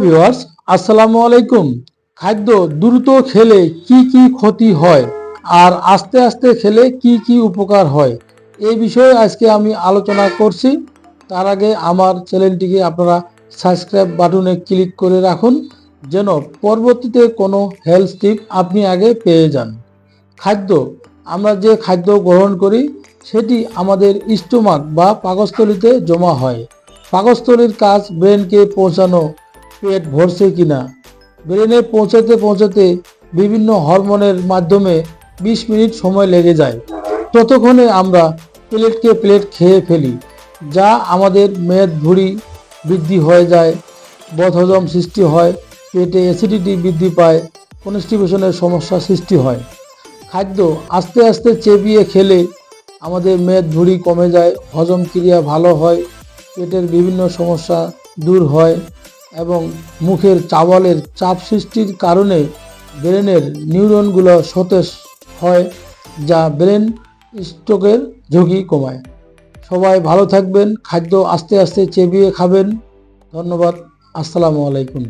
Viewers আসসালামু আলাইকুম। খাদ্য দ্রুত খেলে কি কি ক্ষতি হয়? আর আস্তে আস্তে খেলে কি কি উপকার হয়? এই বিষয়ে আজকে আমি আলোচনা করছি। তার আগে আমার চ্যানেলটিকে আপনারা সাবস্ক্রাইব বাটনে ক্লিক করে রাখুন, যেন পরবর্তীতে কোনো হেলথ টিপ আপনি আগে পেয়ে যান। খাদ্য, আমরা যে খাদ্য গ্রহণ করি, সেটি আমাদের স্টোমাক বা পাকস্থলীতে জমা হয়। পাকস্থলীর কাজ ব্রেনকে পৌঁছানো পেট ভরছে কিনা? ব্রেনে পৌঁছাতে পৌঁছাতে বিভিন্ন হরমোনের মাধ্যমে বিশ মিনিট সময় লেগে যায়। ততক্ষণে আমরা প্লেটকে প্লেট খেয়ে ফেলি, যা আমাদের মেদ ভুঁড়ি বৃদ্ধি হয়ে যায় বদহজম সৃষ্টি হয়, পেটে অ্যাসিডিটি বৃদ্ধি পায় কনস্টিপেশনের সমস্যা সৃষ্টি হয়। খাদ্য আস্তে আস্তে চেপিয়ে খেলে আমাদের মেদ ভুঁড়ি কমে যায়, হজম ক্রিয়া ভালো হয়, পেটের বিভিন্ন সমস্যা দূর হয় এবং মুখের চাওয়ালের চাপ সৃষ্টির কারণে ব্রেনের নিউরনগুলো সতেজ হয়, যা ব্রেন স্ট্রোকের ঝুঁকি কমায়। সবাই ভালো থাকবেন, খাদ্য আস্তে আস্তে চেবিয়ে খাবেন। ধন্যবাদ, আসসালামু আলাইকুম।